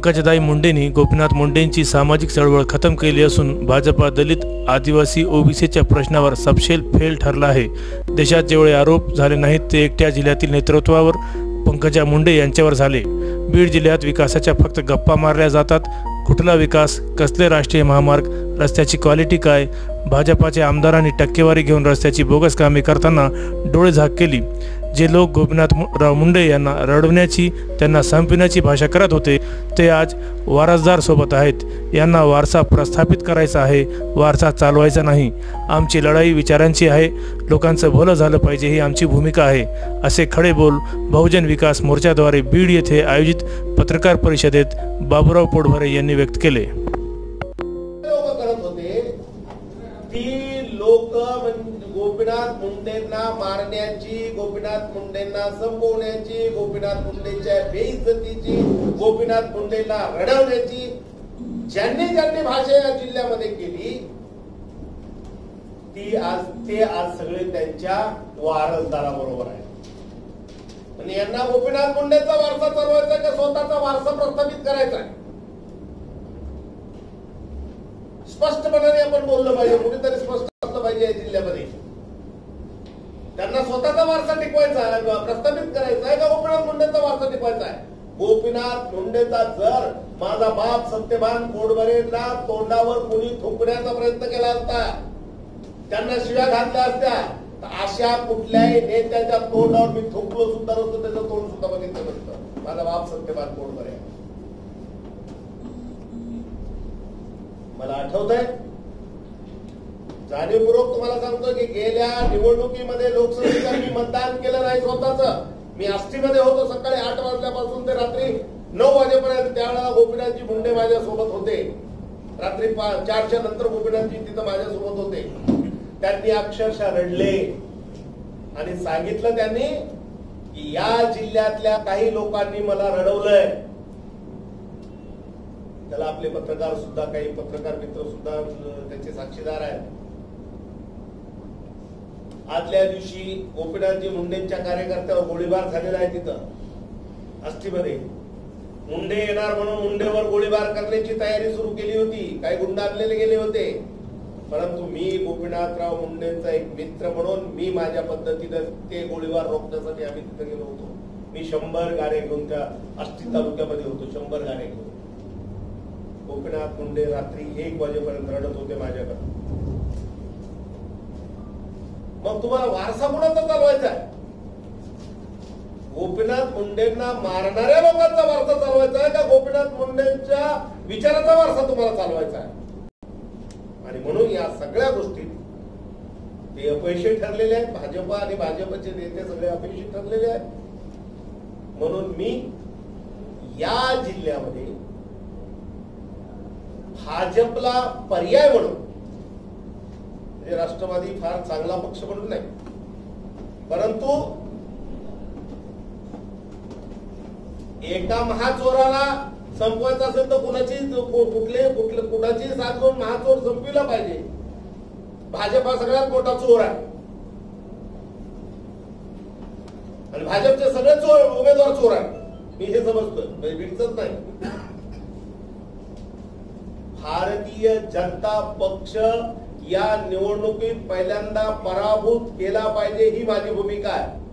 पंकजाताई मुंडेंनी गोपीनाथ मुंडेंची सामाजिक चळवळ खतम केली असून भाजपा दलित आदिवासी ओबीसीच्या प्रश्नावर सपशेल फेल ठरला आहे. देशात जेवढे आरोप झाले नाहीत ते एकट्या जिल्ह्यातील नेतृत्वावर पंकजा मुंडे यांच्यावर झाले. बीड जिल्ह्यात विकासाच्या फक्त गप्पा मारल्या जातात. कुठला विकास कसले राष्ट्रीय महामार्ग रस्त्याची क्वालिटी काय? भाजपाच्या आमदारांनी टक्केवारी घेऊन रस्त्याची बोगस कामे करताना डोळेझाक केली. जे लोक गोपीनाथ राव मुंडे यांना रडवण्याची त्यांना संपविण्याची भाषा करत होते ते आज वारसदार सोबत आहेत. यांना वारसा प्रस्थापित करायचा आहे वारसा चालवायचा नाही. आमची लढाई विचारांची आहे. लोकांचं भलं झालं पाहिजे ही आमची भूमिका आहे. असे खडे बोल बहुजन विकास मोर्चाद्वारे बीड येथे आयोजित पत्रकार परिषदेत बाबुराव पोटभरे यांनी व्यक्त केले. लोक म्हणजे गोपीनाथ मुंडेंना मारण्याची गोपीनाथ मुंडेंना संपवण्याची गोपीनाथ मुंडेंच्या बेइज्जतीची गोपीनाथ मुंडेंना रडवण्याची ज्यांनी ज्यांनी भाषा या जिल्ह्यामध्ये केली ती आज ते आज सगळे त्यांच्या वारसदाराबरोबर आहे पण म्हणजे यांना गोपीनाथ मुंडेचा वारसा चालवायचा का? स्वतःचा वारसा प्रस्थापित करायचा आहे? स्पष्टपणाने आपण बोललं पाहिजे कुठेतरी स्पष्ट पाहिजे जिल्ह्यामध्ये. त्यांना स्वतःचा वारसा टिकवायचा प्रस्थापित करायचा आहे का गोपीनाथ मुंडेचा वारसा टिकवायचा आहे? गोपीनाथ मुंडेचा जर माझा बाप सत्यभान कोडबरेला तोंडावर कोणी थुंकण्याचा प्रयत्न केला असता त्यांना शिव्या घातल्या असत्या तर अशा कुठल्याही नेत्याच्या तोंडावर मी थुंकलो सुद्धा नसतो त्याचं तोंड सुद्धा बघितलं नसतं. माझा बाप सत्यभान कोडबरे मला आठवत आहे जाणीवपूर्वक तुम्हाला सांगतो की गेल्या निवडणुकीमध्ये लोकसभेचं मी मतदान केलं नाही स्वतःच. मी आष्टीमध्ये होतो सकाळी आठ वाजल्यापासून ते रात्री नऊ वाजेपर्यंत त्यावेळेला गोपीनाथजी मुंडे माझ्या सोबत होते. रात्री चारच्या नंतर गोपीनाथजी तिथं माझ्या सोबत होते. त्यांनी अक्षरशः रडले. आणि सांगितलं त्यांनी की या जिल्ह्यातल्या काही लोकांनी मला रडवलंय. त्याला आपले पत्रकार सुद्धा काही पत्रकार मित्र सुद्धा त्याचे साक्षीदार आहेत. आदल्या दिवशी गोपीनाथजी मुंडेंच्या कार्यकर्त्यावर गोळीबार झालेला आहे तिथं आष्टीमध्ये मुंडे येणार म्हणून मुंडेवर गोळीबार करण्याची तयारी सुरू केली होती. काही गुंड आणलेले गेले होते. परंतु मी गोपीनाथराव मुंडेंचा एक मित्र म्हणून मी माझ्या पद्धतीनं ते गोळीबार रोखण्यासाठी आम्ही तिथे गेलो होतो. मी शंभर गाडे घेऊन त्या आष्टी तालुक्यामध्ये होतो शंभर गाडे घेऊन. गोपीनाथ मुंडे रात्री एक वाजेपर्यंत रडत होते माझ्याकडे. मग तुम्हाला वारसा कुणाचा चालवायचा आहे. गोपीनाथ मुंडेंना मारणाऱ्या लोकांचा वारसा चालवायचा आहे का गोपीनाथ मुंडेंच्या विचाराचा वारसा तुम्हाला चालवायचा आहे? आणि म्हणून या सगळ्या गोष्टीत ते अपयशी ठरलेले आहेत. भाजप आणि भाजपचे नेते सगळे अपयशी ठरलेले आहेत. म्हणून मी या जिल्ह्यामध्ये भाजपला पर्याय म्हणून म्हणजे राष्ट्रवादी फार चांगला पक्ष म्हणून नाही. परंतु एका महाचोराला संपवायचं असेल तर कुणाची कुठले कुठले कुणाची साथ घेऊन महाचोर संपविला पाहिजे? भाजपा सगळ्यात मोठा चोर आहे. आणि भाजपचे सगळे चोर उमेदवार चोर आहे मी हे समजतोय. म्हणजे बीडचंच नाही. भारतीय जनता पक्ष या निवडणुकीत पहिल्यांदा पराभूत केला पाहिजे ही माझी भूमिका आहे.